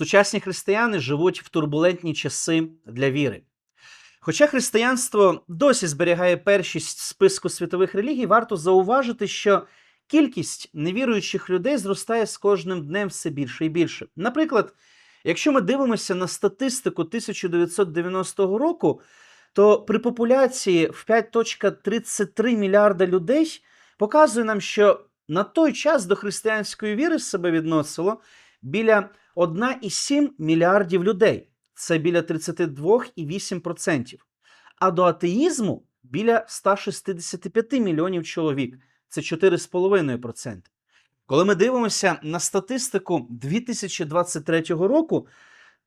Сучасні християни живуть в турбулентні часи для віри. Хоча християнство досі зберігає першість в списку світових релігій, варто зауважити, що кількість невіруючих людей зростає з кожним днем все більше і більше. Наприклад, якщо ми дивимося на статистику 1990 року, то при популяції в 5.33 мільярда людей показує нам, що на той час до християнської віри себе відносило біля 1,7 мільярдів людей. Це біля 32,8%. А до атеїзму біля 165 мільйонів чоловік. Це 4,5%. Коли ми дивимося на статистику 2023 року,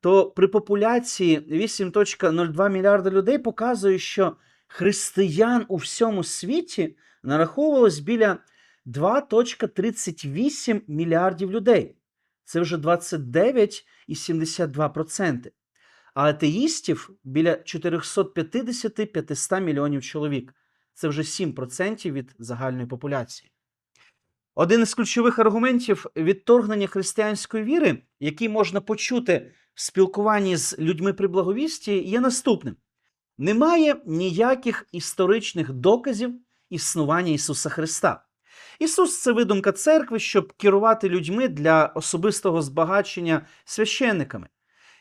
то при популяції 8.02 мільярда людей показує, що християн у всьому світі нараховувалось біля 2.38 мільярдів людей. Це вже 29,72%. А атеїстів біля 450-500 мільйонів чоловік. Це вже 7% від загальної популяції. Один із ключових аргументів відторгнення християнської віри, який можна почути в спілкуванні з людьми при благовісті, є наступним: немає ніяких історичних доказів існування Ісуса Христа. Ісус це видумка церкви, щоб керувати людьми для особистого збагачення священниками.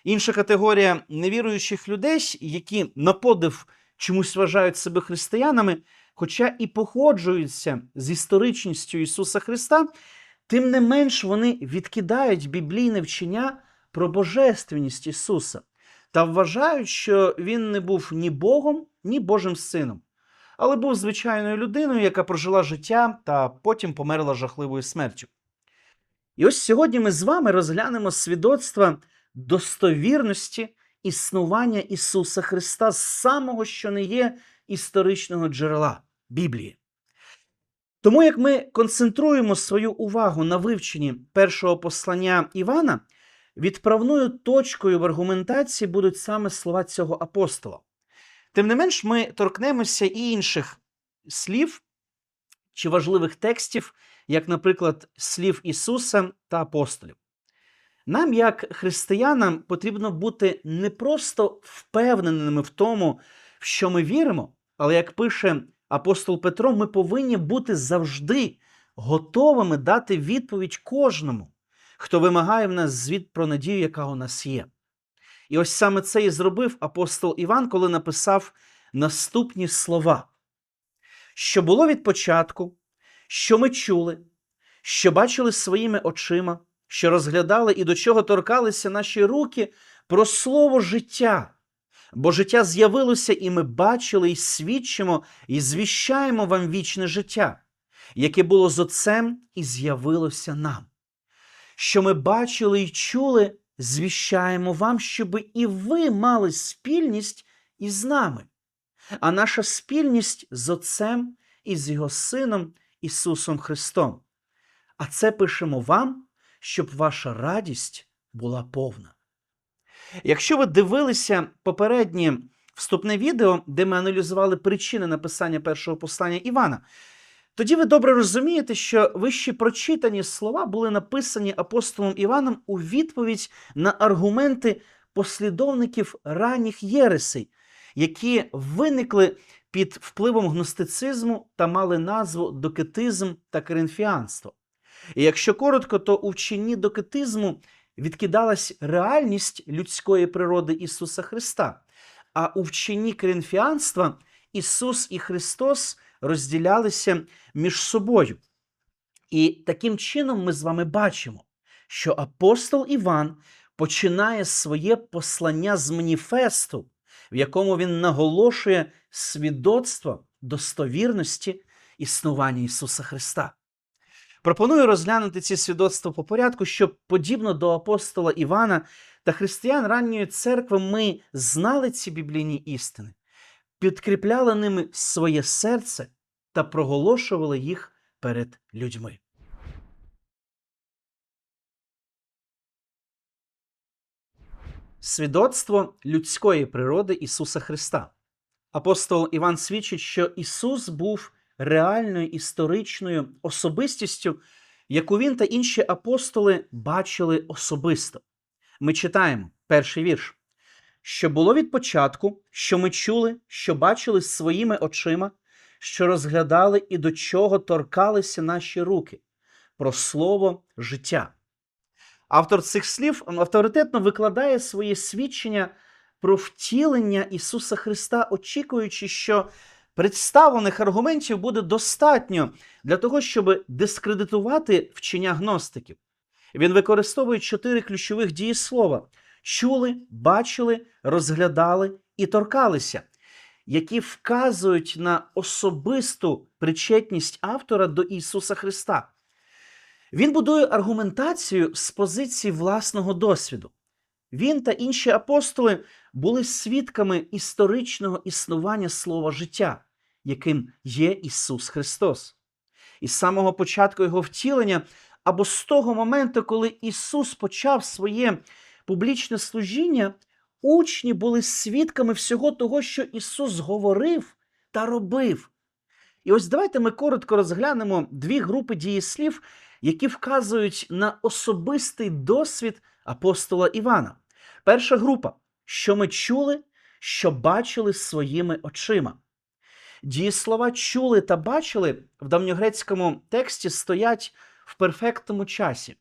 Інша категорія невіруючих людей, які на подив чомусь вважають себе християнами, хоча і походжуються з історичністю Ісуса Христа, тим не менш вони відкидають біблійне вчення про божественність Ісуса та вважають, що Він не був ні Богом, ні Божим Сином, але був звичайною людиною, яка прожила життя та потім померла жахливою смертю. І ось сьогодні ми з вами розглянемо свідоцтва достовірності існування Ісуса Христа з самого, що не є історичного джерела Біблії. Тому як ми концентруємо свою увагу на вивченні першого послання Івана, відправною точкою в аргументації будуть саме слова цього апостола. Тим не менш, ми торкнемося і інших слів чи важливих текстів, як, наприклад, слів Ісуса та апостолів. Нам, як християнам, потрібно бути не просто впевненими в тому, в що ми віримо, але як пише апостол Петро, ми повинні бути завжди готовими дати відповідь кожному, хто вимагає в нас звіт про надію, яка у нас є. І ось саме це і зробив апостол Іван, коли написав наступні слова: що було від початку, що ми чули, що бачили своїми очима, що розглядали і до чого торкалися наші руки про слово життя. Бо життя з'явилося, і ми бачили, і свідчимо, і звіщаємо вам вічне життя, яке було з Отцем і з'явилося нам. Що ми бачили і чули, звіщаємо вам, щоби і ви мали спільність із нами, а наша спільність з Отцем і з Його Сином Ісусом Христом. А це пишемо вам, щоб ваша радість була повна. Якщо ви дивилися попереднє вступне відео, де ми аналізували причини написання першого послання Івана, тоді ви добре розумієте, що вищі прочитані слова були написані апостолом Іваном у відповідь на аргументи послідовників ранніх єресей, які виникли під впливом гностицизму та мали назву докетизм та коринфіанство. І якщо коротко, то у вченні докетизму відкидалась реальність людської природи Ісуса Христа, а у вченні коринфіанства Ісус і Христос розділялися між собою. І таким чином ми з вами бачимо, що апостол Іван починає своє послання з маніфесту, в якому він наголошує свідоцтво достовірності існування Ісуса Христа. Пропоную розглянути ці свідоцтва по порядку, щоб, подібно до апостола Івана та християн ранньої церкви, ми знали ці біблійні істини, підкріпляли ними своє серце та проголошували їх перед людьми. Свідоцтво людської природи Ісуса Христа. Апостол Іван свідчить, що Ісус був реальною історичною особистістю, яку він та інші апостоли бачили особисто. Ми читаємо перший вірш. Що було від початку, що ми чули, що бачили своїми очима, що розглядали і до чого торкалися наші руки про слово життя. Автор цих слів авторитетно викладає своє свідчення про втілення Ісуса Христа, очікуючи, що представлених аргументів буде достатньо для того, щоб дискредитувати вчення гностиків. Він використовує чотири ключових дієслова: чули, бачили, розглядали і торкалися, які вказують на особисту причетність автора до Ісуса Христа. Він будує аргументацію з позиції власного досвіду. Він та інші апостоли були свідками історичного існування слова життя, яким є Ісус Христос. І з самого початку Його втілення, або з того моменту, коли Ісус почав своє публічне служіння, учні були свідками всього того, що Ісус говорив та робив. І ось давайте ми коротко розглянемо дві групи дієслів, які вказують на особистий досвід апостола Івана. Перша група, що ми чули, що бачили своїми очима. Дієслова чули та бачили в давньогрецькому тексті стоять в перфектному часі,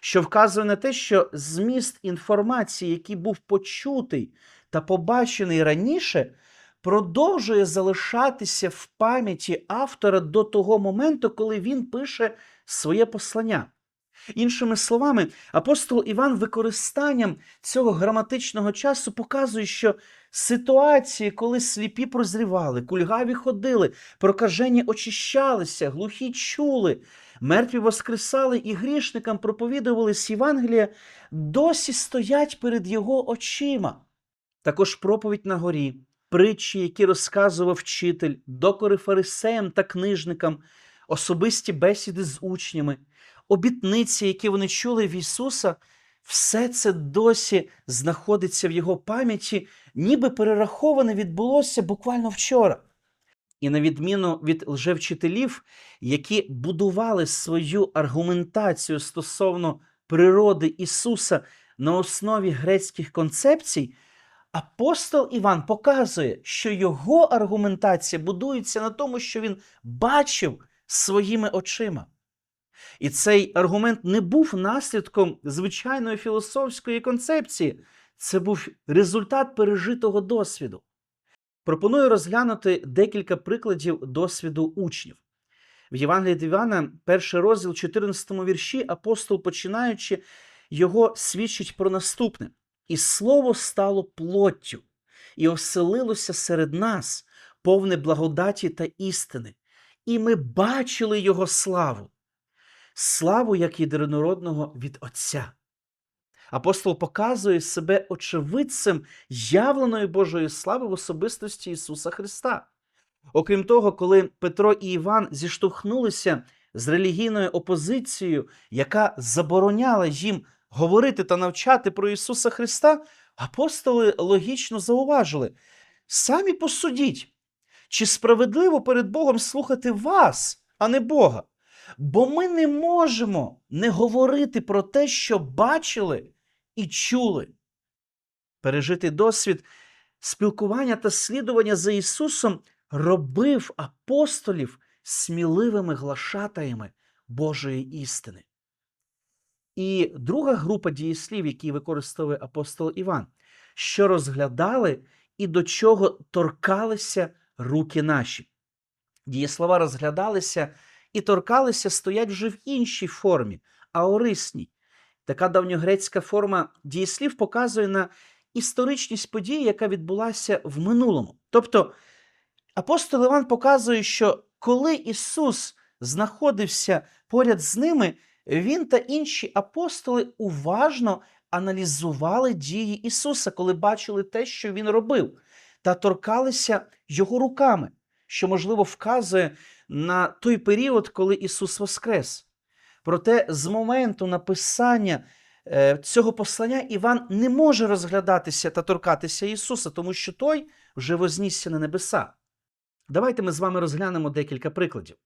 що вказує на те, що зміст інформації, який був почутий та побачений раніше, продовжує залишатися в пам'яті автора до того моменту, коли він пише своє послання. Іншими словами, апостол Іван використанням цього граматичного часу показує, що ситуації, коли сліпі прозрівали, кульгаві ходили, прокажені очищалися, глухі чули, мертві воскресали і грішникам проповідувались Євангелія, досі стоять перед його очима. Також проповідь на горі, притчі, які розказував вчитель, докори фарисеям та книжникам, особисті бесіди з учнями, обітниці, які вони чули в Ісуса, все це досі знаходиться в його пам'яті, ніби перераховане відбулося буквально вчора. І на відміну від лжевчителів, які будували свою аргументацію стосовно природи Ісуса на основі грецьких концепцій, апостол Іван показує, що його аргументація будується на тому, що він бачив своїми очима. І цей аргумент не був наслідком звичайної філософської концепції, це був результат пережитого досвіду. Пропоную розглянути декілька прикладів досвіду учнів. В Євангелії від Івана, перший розділ, 14 вірші, апостол, починаючи, його свідчить про наступне: І слово стало плоттю, і оселилося серед нас, повне благодаті та істини, і ми бачили його славу славу як єдинородного від Отця. Апостол показує себе очевидцем явленої Божої слави в особистості Ісуса Христа. Окрім того, коли Петро і Іван зіштовхнулися з релігійною опозицією, яка забороняла їм говорити та навчати про Ісуса Христа, апостоли логічно зауважили: самі посудіть, чи справедливо перед Богом слухати вас, а не Бога. Бо ми не можемо не говорити про те, що бачили і чули. Пережитий досвід спілкування та слідування за Ісусом робив апостолів сміливими глашатаями Божої істини. І друга група дієслів, які використовує апостол Іван, що розглядали і до чого торкалися руки наші. Дієслова розглядалися і торкалися стоять вже в іншій формі, аорисній. Така давньогрецька форма дієслів показує на історичність події, яка відбулася в минулому. Тобто апостол Іван показує, що коли Ісус знаходився поряд з ними, Він та інші апостоли уважно аналізували дії Ісуса, коли бачили те, що Він робив, та торкалися Його руками, що, можливо, вказує на той період, коли Ісус Воскрес. Проте з моменту написання е, цього послання Іван не може розглядатися та торкатися Ісуса, тому що Той вже вознісся на небеса. Давайте ми з вами розглянемо декілька прикладів.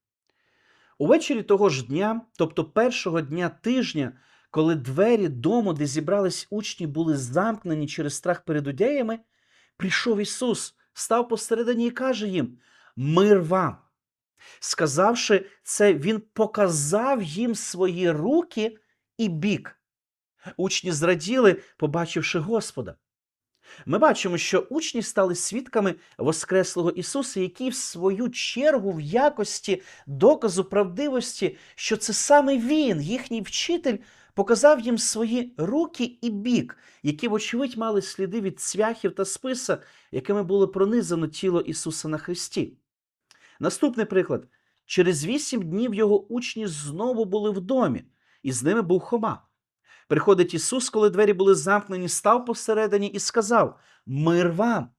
Увечері того ж дня, тобто першого дня тижня, коли двері дому, де зібрались учні, були замкнені через страх перед удеями, прийшов Ісус, став посередині і каже їм: Мир вам. Сказавши це, Він показав їм свої руки і бік. Учні зраділи, побачивши Господа. Ми бачимо, що учні стали свідками Воскреслого Ісуса, який, в свою чергу, в якості доказу правдивості, що це саме Він, їхній вчитель, показав їм свої руки і бік, які, вочевидь, мали сліди від цвяхів та списа, якими було пронизано тіло Ісуса на Христі. Наступний приклад: через вісім днів його учні знову були в домі, і з ними був Хома. Приходить Ісус, коли двері були замкнені, став посередині і сказав: Мир вам.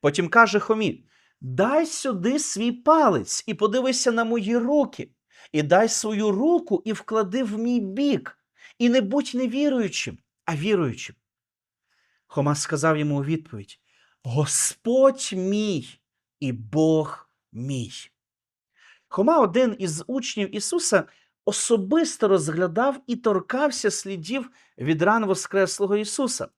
Потім каже Хомі: Дай сюди свій палець і подивися на мої руки, і дай свою руку і вклади в мій бік, і не будь невіруючим, а віруючим. Хома сказав йому у відповідь: Господь мій і Бог мій. Хома, один із учнів Ісуса, особисто розглядав і торкався слідів від ран Воскреслого Ісуса.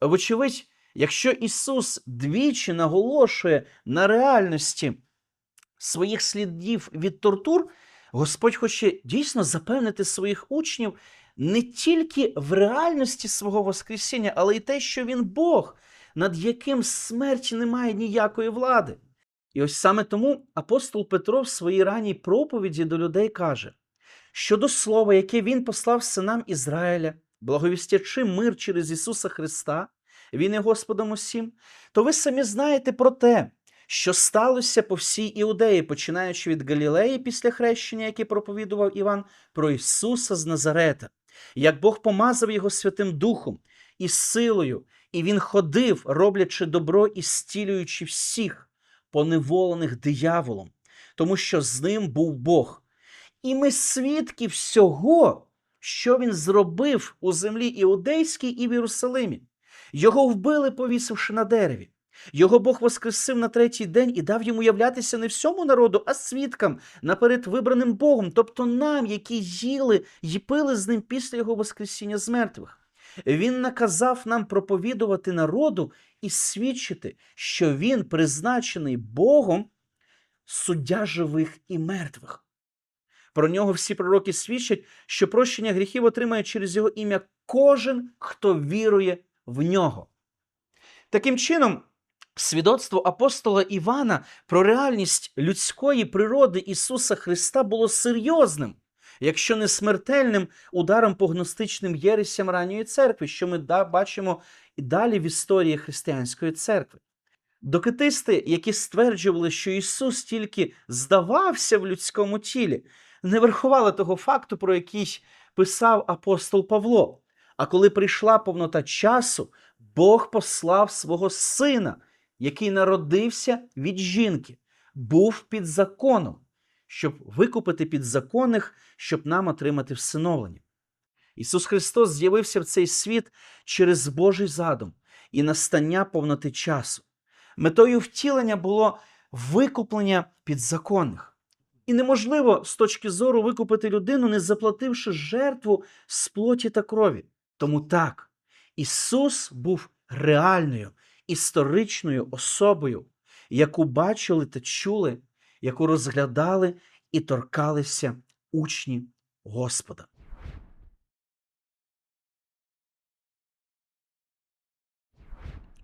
Вочевидь, якщо Ісус двічі наголошує на реальності своїх слідів від тортур, Господь хоче дійсно запевнити своїх учнів не тільки в реальності свого Воскресіння, але й те, що Він Бог, над яким смерть не має ніякої влади. І ось саме тому апостол Петро в своїй ранній проповіді до людей каже: щодо слова, яке він послав синам Ізраїля, благовістячи мир через Ісуса Христа, Він є Господом усім, то ви самі знаєте про те, що сталося по всій Іудеї, починаючи від Галілеї після хрещення, яке проповідував Іван, про Ісуса з Назарета, як Бог помазав його Святим Духом і силою, і Він ходив, роблячи добро і зцілюючи всіх, поневолених дияволом, тому що з ним був Бог. І ми свідки всього, що він зробив у землі Іудейській і в Єрусалимі. Його вбили, повісивши на дереві. Його Бог воскресив на третій день і дав йому являтися не всьому народу, а свідкам наперед вибраним Богом, тобто нам, які їли й пили з ним після його Воскресіння з мертвих. Він наказав нам проповідувати народу і свідчити, що він призначений Богом суддя живих і мертвих. Про нього всі пророки свідчать, що прощення гріхів отримає через його ім'я кожен, хто вірує в нього. Таким чином, свідоцтво апостола Івана про реальність людської природи Ісуса Христа було серйозним, якщо не смертельним ударом по гностичним єресям ранньої церкви, що ми бачимо і далі в історії християнської церкви. Докитисти, які стверджували, що Ісус тільки здавався в людському тілі, не врахували того факту, про який писав апостол Павло. А коли прийшла повнота часу, Бог послав свого сина, який народився від жінки, був під законом, щоб викупити підзаконних, щоб нам отримати всиновлення. Ісус Христос з'явився в цей світ через Божий задум і настання повноти часу. Метою втілення було викуплення підзаконних. І неможливо з точки зору викупити людину, не заплативши жертву з плоті та крові. Тому так, Ісус був реальною, історичною особою, яку бачили та чули, яку розглядали і торкалися учні Господа.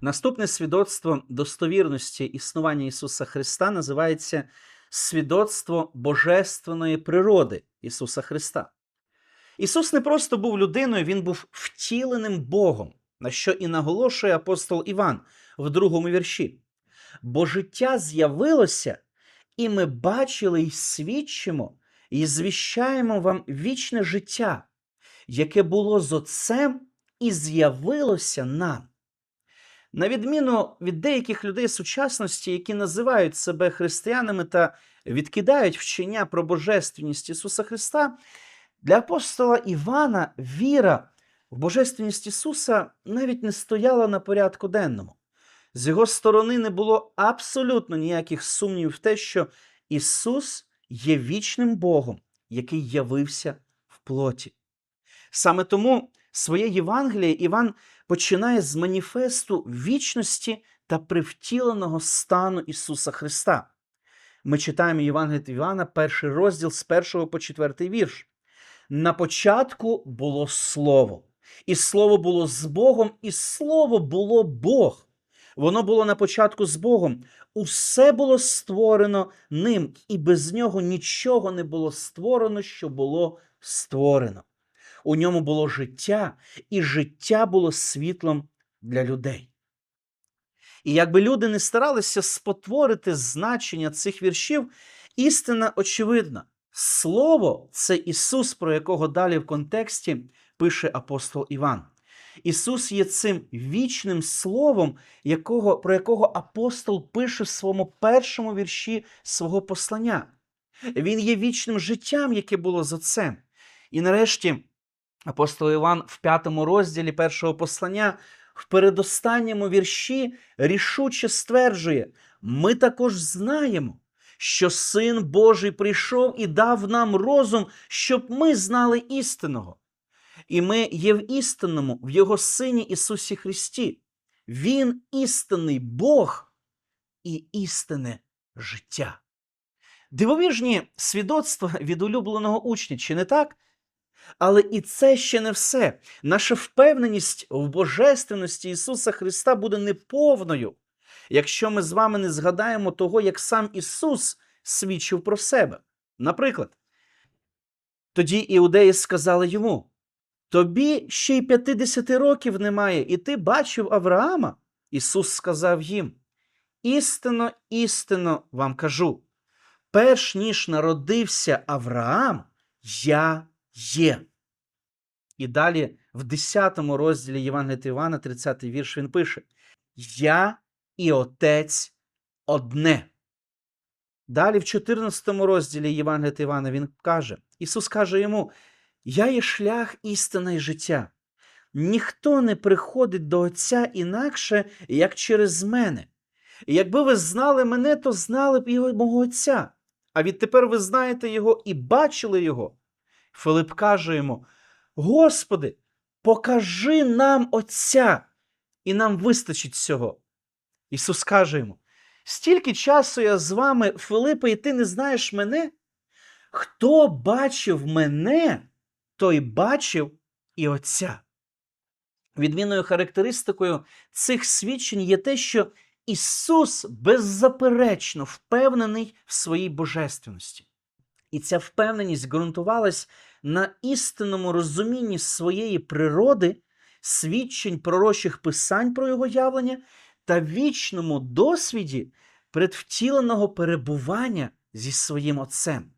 Наступне свідоцтво достовірності існування Ісуса Христа називається свідоцтво божественної природи Ісуса Христа. Ісус не просто був людиною, Він був втіленим Богом, на що і наголошує апостол Іван в другому вірші. Бо життя з'явилося, і ми бачили і свідчимо, і звіщаємо вам вічне життя, яке було з Отцем і з'явилося нам. На відміну від деяких людей сучасності, які називають себе християнами та відкидають вчення про божественність Ісуса Христа, для апостола Івана віра в божественність Ісуса навіть не стояла на порядку денному. З його сторони не було абсолютно ніяких сумнівів в те, що Ісус є вічним Богом, який явився в плоті. Саме тому своє Євангеліє Іван починає з маніфесту вічності та привтіленого стану Ісуса Христа. Ми читаємо Євангеліє Івана, перший розділ з першого по четвертий вірш. На початку було Слово, і Слово було з Богом, і Слово було Бог. Воно було на початку з Богом. Усе було створено ним, і без нього нічого не було створено, що було створено. У ньому було життя, і життя було світлом для людей. І якби люди не старалися спотворити значення цих віршів, істина очевидна. Слово це Ісус, про якого далі в контексті пише апостол Іван. Ісус є цим вічним словом, якого, про якого апостол пише в своєму першому вірші свого послання. Він є вічним життям, яке було за цим. І нарешті апостол Іван в п'ятому розділі першого послання в передостанньому вірші рішуче стверджує: ми також знаємо, що Син Божий прийшов і дав нам розум, щоб ми знали істинного. І ми є в істинному, в Його Сині Ісусі Христі. Він істинний Бог і істинне життя. Дивовижні свідоцтва від улюбленого учня, чи не так? Але і це ще не все. Наша впевненість в божественності Ісуса Христа буде неповною, якщо ми з вами не згадаємо того, як сам Ісус свідчив про себе. Наприклад, тоді іудеї сказали йому: Тобі ще й 50 років немає, і ти бачив Авраама. Ісус сказав їм: Істинно, істинно вам кажу, перш ніж народився Авраам, я є. І далі в 10 розділі Євангелія Івана, 30 вірш, він пише: Я і Отець одне. Далі в 14 розділі Євангелія Івана він каже: Ісус каже йому: Я є шлях, істина і життя. Ніхто не приходить до Отця інакше, як через мене. І якби ви знали мене, то знали б його мого Отця. А відтепер ви знаєте його і бачили його. Филип каже йому: Господи, покажи нам Отця, і нам вистачить цього. Ісус каже йому: Стільки часу я з вами, Филипе, і ти не знаєш мене? Хто бачив мене, той бачив і Отця. Відмінною характеристикою цих свідчень є те, що Ісус беззаперечно впевнений в своїй божественності. І ця впевненість ґрунтувалась на істинному розумінні своєї природи, свідчень пророчих писань про його явлення та вічному досвіді предвтіленого перебування зі своїм Отцем.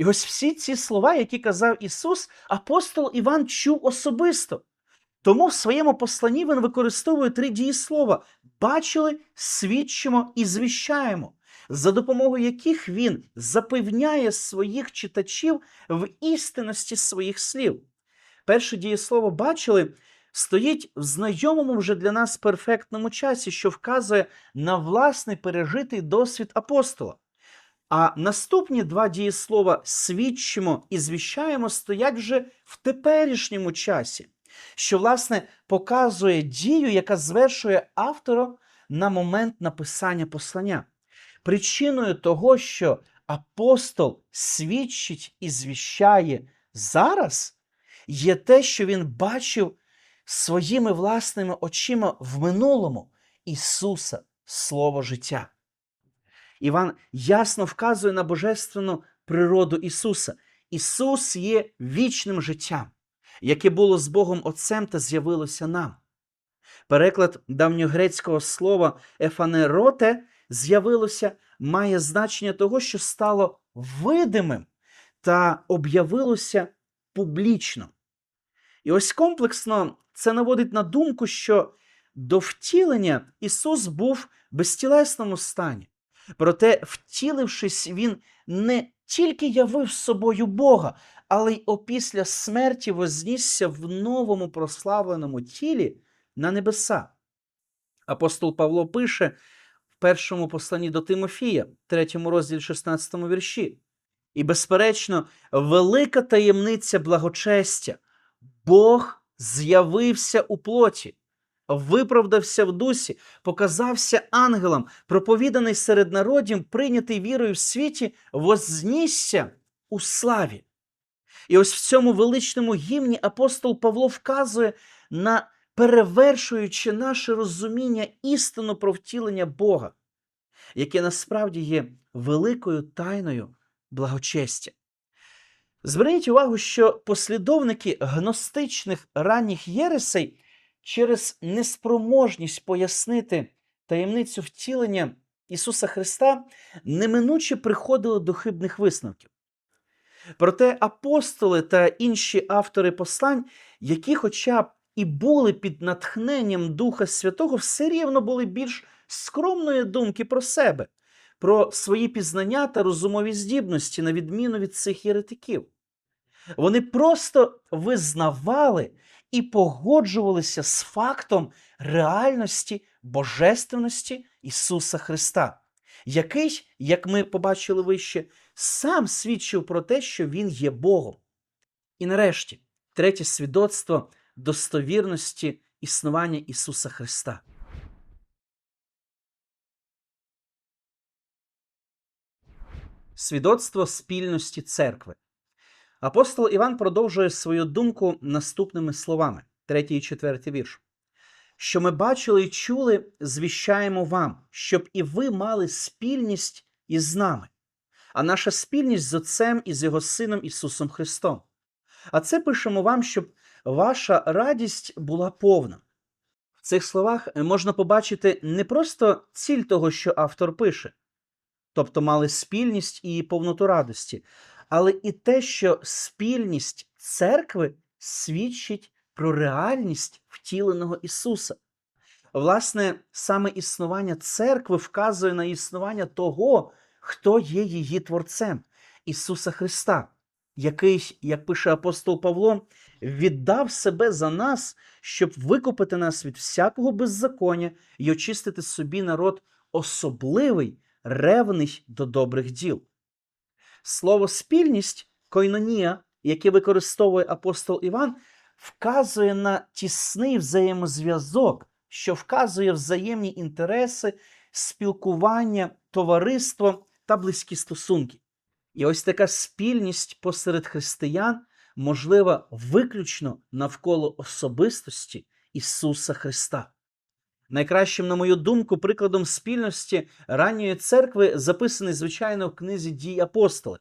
І ось всі ці слова, які казав Ісус, апостол Іван чув особисто. Тому в своєму посланні він використовує три дієслова: бачили, свідчимо і звіщаємо, за допомогою яких він запевняє своїх читачів в істинності своїх слів. Перше дієслово бачили стоїть в знайомому вже для нас перфектному часі, що вказує на власний пережитий досвід апостола. А наступні два дієслова свідчимо і звіщаємо стоять вже в теперішньому часі, що, власне, показує дію, яка звершує автора на момент написання послання. Причиною того, що апостол свідчить і звіщає зараз, є те, що він бачив своїми власними очима в минулому Ісуса, Слово життя. Іван ясно вказує на божественну природу Ісуса. Ісус є вічним життям, яке було з Богом Отцем та з'явилося нам. Переклад давньогрецького слова ефанероте з'явилося, має значення того, що стало видимим та об'явилося публічно. І ось комплексно це наводить на думку, що до втілення Ісус був в безтілесному стані. Проте, втілившись, Він не тільки явив собою Бога, але й опісля смерті вознісся в новому прославленому тілі на небеса. Апостол Павло пише в першому посланні до Тимофія, третьому розділі 16 вірші. І, безперечно, велика таємниця благочестя. Бог з'явився у плоті, виправдався в дусі, показався ангелом, проповіданий серед народів, прийнятий вірою в світі, вознісся у славі. І ось в цьому величному гімні апостол Павло вказує на перевершуючи наше розуміння істину про втілення Бога, яке насправді є великою тайною благочестя. Зверніть увагу, що послідовники гностичних ранніх єресей через неспроможність пояснити таємницю втілення Ісуса Христа неминуче приходили до хибних висновків. Проте апостоли та інші автори послань, які, хоча б і були під натхненням Духа Святого, все рівно були більш скромної думки про себе, про свої пізнання та розумові здібності, на відміну від цих єретиків. Вони просто визнавали і погоджувалися з фактом реальності божественності Ісуса Христа, який, як ми побачили вище, сам свідчив про те, що Він є Богом. І нарешті, третє свідоцтво достовірності існування Ісуса Христа. Свідоцтво спільності церкви. Апостол Іван продовжує свою думку наступними словами, третій і четвертий вірш. Що ми бачили і чули, звіщаємо вам, щоб і ви мали спільність із нами, а наша спільність з Отцем і з Його Сином Ісусом Христом. А це пишемо вам, щоб ваша радість була повна. В цих словах можна побачити не просто ціль того, що автор пише, тобто мали спільність і повноту радості, але і те, що спільність церкви свідчить про реальність втіленого Ісуса. Власне, саме існування церкви вказує на існування того, хто є її творцем Ісуса Христа, який, як пише апостол Павло, віддав себе за нас, щоб викупити нас від всякого беззаконня і очистити собі народ особливий, ревний до добрих діл. Слово спільність, койнонія, яке використовує апостол Іван, вказує на тісний взаємозв'язок, що вказує взаємні інтереси, спілкування, товариство та близькі стосунки. І ось така спільність посеред християн можлива виключно навколо особистості Ісуса Христа. Найкращим, на мою думку, прикладом спільності ранньої церкви записаний, звичайно, в книзі дій апостоли.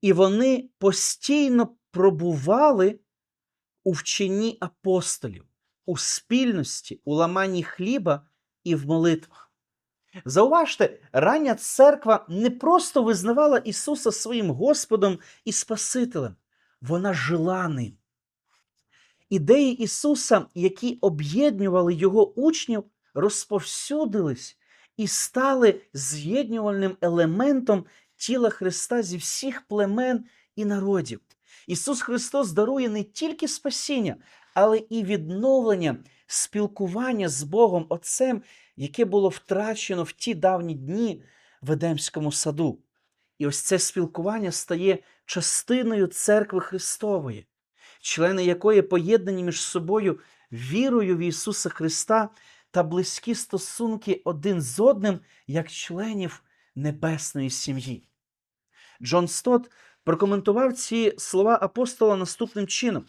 І вони постійно пробували у вченні апостолів, у спільності, у ламанні хліба і в молитвах. Зауважте, рання церква не просто визнавала Ісуса своїм Господом і Спасителем, вона жила ним. Ідеї Ісуса, які об'єднували Його учнів, розповсюдились і стали з'єднувальним елементом тіла Христа зі всіх племен і народів. Ісус Христос дарує не тільки спасіння, але і відновлення спілкування з Богом Отцем, яке було втрачено в ті давні дні в Едемському саду. І ось це спілкування стає частиною церкви Христової, члени якої поєднані між собою вірою в Ісуса Христа та близькі стосунки один з одним як членів небесної сім'ї. Джон Стот прокоментував ці слова апостола наступним чином.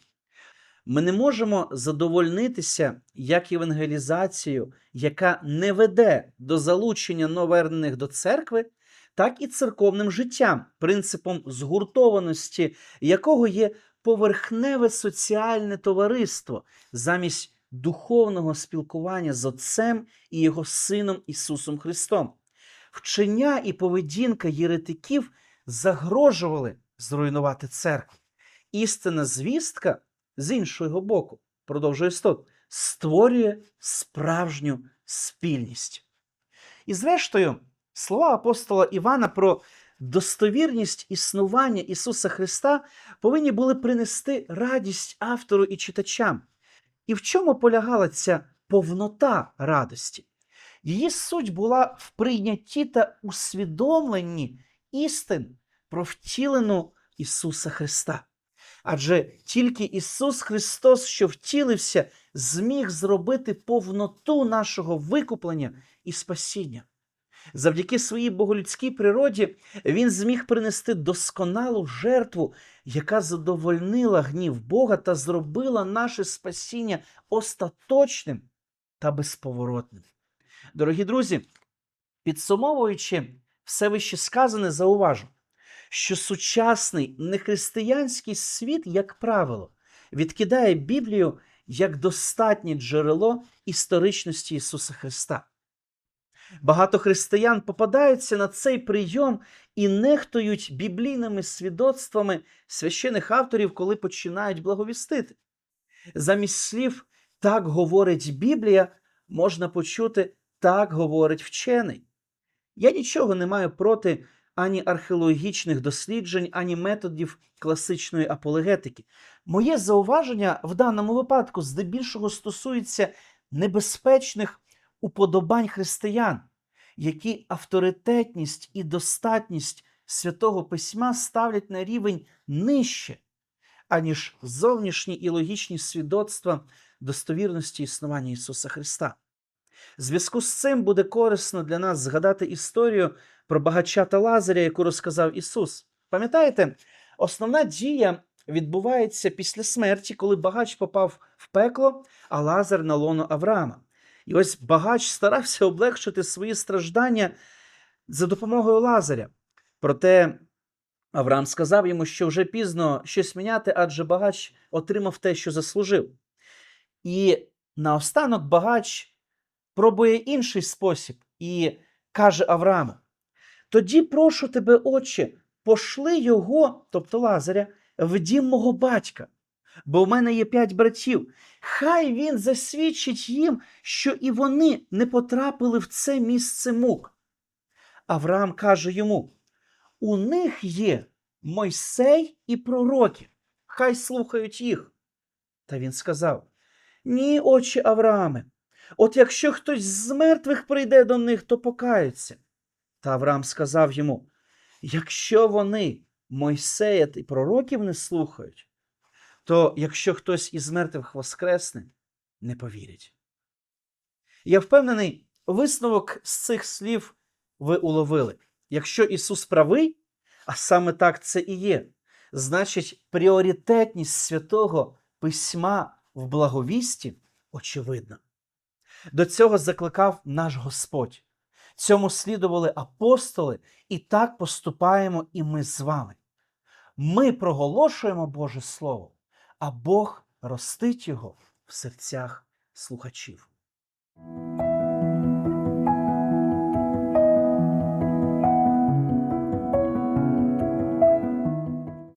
Ми не можемо задовольнитися як евангелізацією, яка не веде до залучення нововернених до церкви, так і церковним життям, принципом згуртованості, якого є поверхневе соціальне товариство замість духовного спілкування з Отцем і Його Сином Ісусом Христом. Вчення і поведінка єретиків загрожували зруйнувати церкву. Істинна звістка з іншого боку, продовжує стот, створює справжню спільність. І зрештою, слова апостола Івана про достовірність існування Ісуса Христа повинні були принести радість автору і читачам. І в чому полягала ця повнота радості? Її суть була в прийнятті та усвідомленні істин про втілену Ісуса Христа. Адже тільки Ісус Христос, що втілився, зміг зробити повноту нашого викуплення і спасіння. Завдяки своїй боголюдській природі він зміг принести досконалу жертву, яка задовольнила гнів Бога та зробила наше спасіння остаточним та безповоротним. Дорогі друзі, підсумовуючи все вище сказане, зауважу, що сучасний нехристиянський світ, як правило, відкидає Біблію як достатнє джерело історичності Ісуса Христа. Багато християн попадаються на цей прийом і нехтують біблійними свідоцтвами священих авторів, коли починають благовістити. Замість слів так говорить Біблія, можна почути так говорить вчений. Я нічого не маю проти ані археологічних досліджень, ані методів класичної апологетики. Моє зауваження в даному випадку здебільшого стосується небезпечних уподобань християн, які авторитетність і достатність святого письма ставлять на рівень нижче, аніж зовнішні і логічні свідоцтва достовірності існування Ісуса Христа. Зв'язку з цим буде корисно для нас згадати історію про багача та Лазаря, яку розказав Ісус. Пам'ятаєте, основна дія відбувається після смерті, коли багач попав в пекло, а Лазар на лоно Авраама. І ось багач старався облегшити свої страждання за допомогою Лазаря. Проте Авраам сказав йому, що вже пізно щось міняти, адже багач отримав те, що заслужив. І наостанок багач пробує інший спосіб і каже Аврааму: Тоді прошу тебе, отче, пошли його, тобто Лазаря, в дім мого батька, бо в мене є п'ять братів. Хай він засвідчить їм, що і вони не потрапили в це місце мук. Авраам каже йому: У них є Мойсей і пророки, хай слухають їх. Та він сказав: Ні, отче Аврааме, от якщо хтось з мертвих прийде до них, то покаються. Та Авраам сказав йому: Якщо вони Мойсея і пророків не слухають, то якщо хтось із мертвих воскресне, не повірять. Я впевнений, висновок з цих слів ви уловили. Якщо Ісус правий, а саме так це і є, значить пріоритетність святого письма в благовісті очевидна. До цього закликав наш Господь. Цьому слідували апостоли, і так поступаємо і ми з вами. Ми проголошуємо Боже Слово, а Бог ростить його в серцях слухачів.